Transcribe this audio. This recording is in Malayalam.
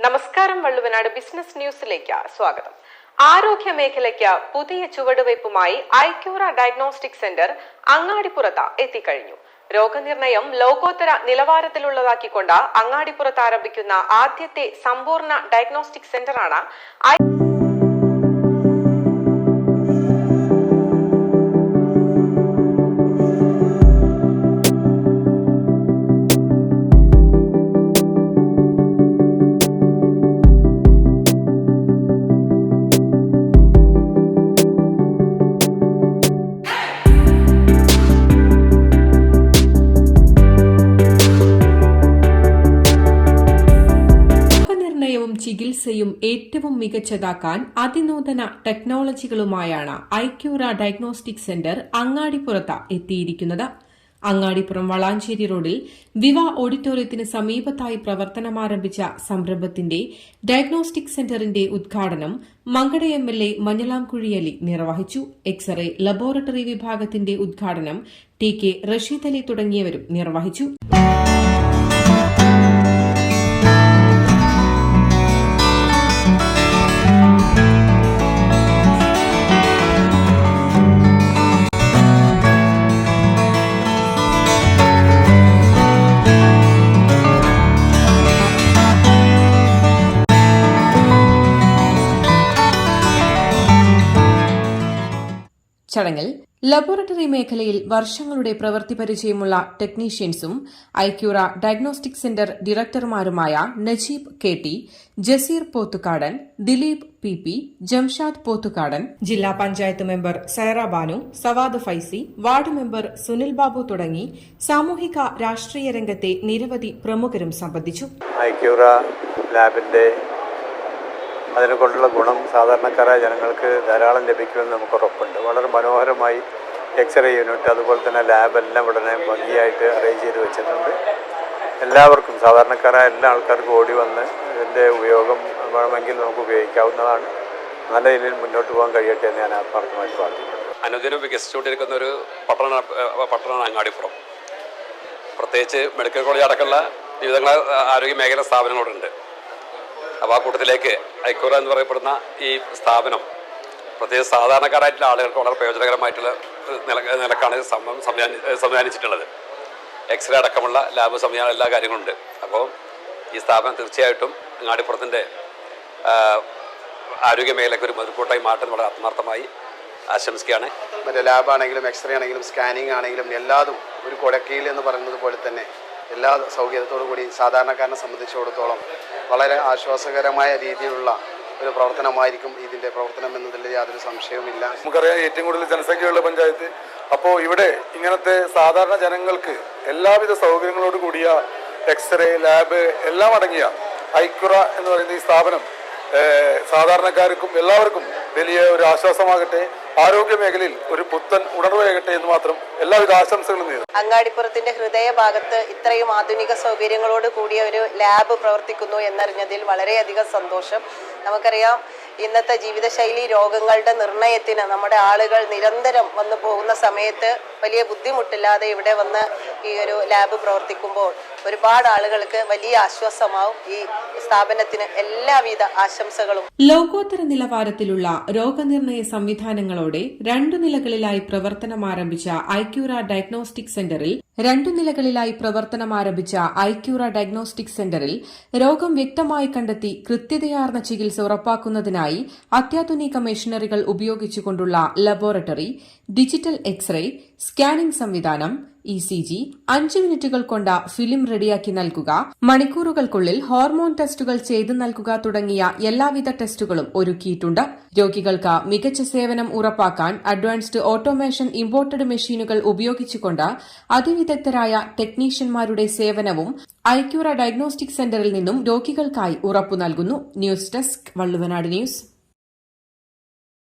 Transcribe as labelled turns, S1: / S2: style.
S1: നമസ്കാരം വള്ളുവനാട് ബിസിനസ് ന്യൂസിലേക്ക് സ്വാഗതം. ആരോഗ്യ മേഖലയ്ക്ക് പുതിയ ചുവടുവയ്പുമായി ഐക്യൂറ ഡയഗ്നോസ്റ്റിക് സെന്റർ അങ്ങാടിപ്പുറത്ത് എത്തിക്കഴിഞ്ഞു. രോഗനിർണയം ലോകോത്തര നിലവാരത്തിലുള്ളതാക്കിക്കൊണ്ട് അങ്ങാടിപ്പുറത്ത് ആരംഭിക്കുന്ന ആദ്യത്തെ സമ്പൂർണ ഡയഗ്നോസ്റ്റിക് സെന്ററാണ് ഐ
S2: ചികിത്സയും ഏറ്റവും മികച്ചതാക്കാൻ അതിനൂതന ടെക്നോളജികളുമായാണ് ഐക്യൂറ ഡയഗ്നോസ്റ്റിക് സെന്റർ അങ്ങാടിപ്പുറത്ത് എത്തിയിരിക്കുന്നത്. അങ്ങാടിപ്പുറം വളാഞ്ചേരി റോഡിൽ വിവ ഓഡിറ്റോറിയത്തിന് സമീപത്തായി പ്രവർത്തനമാരംഭിച്ച സംരംഭത്തിന്റെ ഡയഗ്നോസ്റ്റിക് സെന്ററിന്റെ ഉദ്ഘാടനം Mankada M L A Manjalamkuzhi Ali നിർവഹിച്ചു. എക്സ്റേ ലബോറട്ടറി വിഭാഗത്തിന്റെ ഉദ്ഘാടനം ടി കെ റഷീദ് അലി തുടങ്ങിയവരും നിർവഹിച്ചു. ചടങ്ങിൽ ലബോറട്ടറി മേഖലയിൽ വർഷങ്ങളുടെ പ്രവൃത്തി പരിചയമുള്ള ടെക്നീഷ്യൻസും ഐക്യൂറ diagnostic centre ഡയറക്ടർമാരുമായ Najeeb K T Jaseer Pothukadan Dileep P P Jamshad Pothukadan ജില്ലാ panchayat member Saira Banu Sawad Faizi ward member Sunil Babu തുടങ്ങി സാമൂഹിക രാഷ്ട്രീയ രംഗത്തെ നിരവധി പ്രമുഖരും സംബന്ധിച്ചു.
S3: ഐക്യൂറ ലാബിന്റെ അതിനെ കൊണ്ടുള്ള ഗുണം സാധാരണക്കാരായ ജനങ്ങൾക്ക് ധാരാളം ലഭിക്കുമെന്ന് നമുക്ക് ഉറപ്പുണ്ട് വളരെ മനോഹരമായി എക്സ്റേ യൂണിറ്റ് അതുപോലെ തന്നെ ലാബെല്ലാം ഉടനെ ഭംഗിയായിട്ട് അറേഞ്ച് ചെയ്ത് വെച്ചിട്ടുണ്ട്. എല്ലാവർക്കും സാധാരണക്കാരായ എല്ലാ ആൾക്കാർക്കും ഓടി വന്ന് ഇതിന്റെ ഉപയോഗം വേണമെങ്കിൽ നമുക്ക് ഉപയോഗിക്കാവുന്നതാണ്. നല്ല രീതിയിൽ മുന്നോട്ട് പോകാൻ കഴിയട്ടെ എന്ന് ഞാൻ ആത്മാർത്ഥമായി പ്രാർത്ഥിക്കുന്നു.
S4: അനുദിനം വികസിച്ചുകൊണ്ടിരിക്കുന്ന ഒരു പട്ടണ പട്ടണമാണ് അങ്ങാടിപ്പുറം. പ്രത്യേകിച്ച് മെഡിക്കൽ കോളേജ് അടക്കമുള്ള വിവിധ ആരോഗ്യ മേഖല സ്ഥാപനങ്ങളുണ്ട്. അപ്പോൾ ആ കൂട്ടത്തിലേക്ക് ഐക്യൂറ എന്ന് പറയപ്പെടുന്ന ഈ സ്ഥാപനം പ്രത്യേകിച്ച് സാധാരണക്കാരായിട്ടുള്ള ആളുകൾക്ക് വളരെ പ്രയോജനകരമായിട്ടുള്ള നില നിലക്കാണ് സംവിധാനിച്ചിട്ടുള്ളത്. എക്സ്റേ അടക്കമുള്ള ലാബ് സംവിധാനം എല്ലാ കാര്യങ്ങളുണ്ട്. അപ്പോൾ ഈ സ്ഥാപനം തീർച്ചയായിട്ടും അങ്ങാടിപ്പുറത്തിന്റെ ആരോഗ്യ മേഖലയ്ക്ക് ഒരു മുതൽക്കൂട്ടായി മാറ്റം വളരെ ആത്മാർത്ഥമായി ആശംസിക്കുകയാണ്.
S5: മറ്റേ ലാബാണെങ്കിലും എക്സ്റേ ആണെങ്കിലും സ്കാനിങ് ആണെങ്കിലും എല്ലാതും ഒരു കൊടക്കയിൽ എന്ന് പറയുന്നത് പോലെ തന്നെ എല്ലാ സൗകര്യത്തോടു കൂടി സാധാരണക്കാരനെ സംബന്ധിച്ചിടത്തോളം വളരെ ആശ്വാസകരമായ രീതിയിലുള്ള ഒരു പ്രവർത്തനമായിരിക്കും ഇതിന്റെ പ്രവർത്തനം എന്നതിൽ യാതൊരു സംശയവുമില്ല.
S6: നമുക്കറിയാം ഏറ്റവും കൂടുതൽ ജനസംഖ്യയുള്ള പഞ്ചായത്ത്. അപ്പോൾ ഇവിടെ ഇങ്ങനത്തെ സാധാരണ ജനങ്ങൾക്ക് എല്ലാവിധ സൗകര്യങ്ങളോട് കൂടിയ എക്സ്റേ ലാബ് എല്ലാം അടങ്ങിയ ഐക്യുറ എന്ന് പറയുന്ന ഈ സ്ഥാപനം സാധാരണക്കാർക്കും എല്ലാവർക്കും വലിയ ഒരു ആശ്വാസമാകട്ടെ. ആരോഗ്യ മേഖലയിൽ ഒരു പുത്തൻ ഉണർവേകട്ടെ എന്ന് മാത്രം എല്ലാവിധ ആശംസകളും നേരുന്നു.
S7: അങ്ങാടിപ്പുറത്തിന്റെ ഹൃദയഭാഗത്ത് ഇത്രയും ആധുനിക സൗകര്യങ്ങളോട് കൂടിയ ഒരു ലാബ് പ്രവർത്തിക്കുന്നു എന്നറിഞ്ഞതിൽ വളരെയധികം സന്തോഷം. നമുക്കറിയാം ഇന്നത്തെ ജീവിതശൈലി രോഗങ്ങളുടെ നിർണയത്തിന് നമ്മുടെ ആളുകൾ നിരന്തരം വന്നു പോകുന്ന സമയത്ത് വലിയ ബുദ്ധിമുട്ടില്ലാതെ ഇവിടെ വന്ന് ഈ ഒരു ലാബ് പ്രവർത്തിക്കുമ്പോൾ ഒരുപാട് ആളുകൾക്ക് വലിയ ആശ്വാസമാവും ഈ സ്ഥാപനത്തിന് എല്ലാവിധ ആശംസകളും.
S2: ലോകോത്തര നിലവാരത്തിലുള്ള രോഗനിർണയ സംവിധാനങ്ങളോടെ രണ്ടു നിലകളിലായി പ്രവർത്തനം ആരംഭിച്ച ഐക്യൂറ ഡയഗ്നോസ്റ്റിക് സെന്ററിൽ രണ്ടു നിലകളിലായി പ്രവർത്തനം ആരംഭിച്ച ഐക്യൂറ ഡയഗ്നോസ്റ്റിക് സെന്ററിൽ രോഗം വ്യക്തമായി കണ്ടെത്തി കൃത്യതയാർന്ന ചികിത്സ ഉറപ്പാക്കുന്നതിനായി അത്യാധുനിക മെഷീനറികൾ ഉപയോഗിച്ചുകൊണ്ടുള്ള laboratory digital x ray scanning സംവിധാനം ഇ സി ജി അഞ്ച് മിനിറ്റുകൾ കൊണ്ട് ഫിലിം റെഡിയാക്കി നൽകുക. മണിക്കൂറുകൾക്കുള്ളിൽ ഹോർമോൺ ടെസ്റ്റുകൾ ചെയ്തു നൽകുക തുടങ്ങിയ എല്ലാവിധ ടെസ്റ്റുകളും ഒരുക്കിയിട്ടുണ്ട്. രോഗികൾക്ക് മികച്ച സേവനം ഉറപ്പാക്കാൻ അഡ്വാൻസ്ഡ് ഓട്ടോമേഷൻ ഇമ്പോർട്ടഡ് മെഷീനുകൾ ഉപയോഗിച്ചുകൊണ്ട് അതിവിദഗ്ധരായ ടെക്നീഷ്യന്മാരുടെ സേവനവും ഐക്യൂറ ഡയഗ്നോസ്റ്റിക് സെന്ററിൽ നിന്നും രോഗികൾക്കായി ഉറപ്പു നൽകുന്നു. News desk Valluvanad news.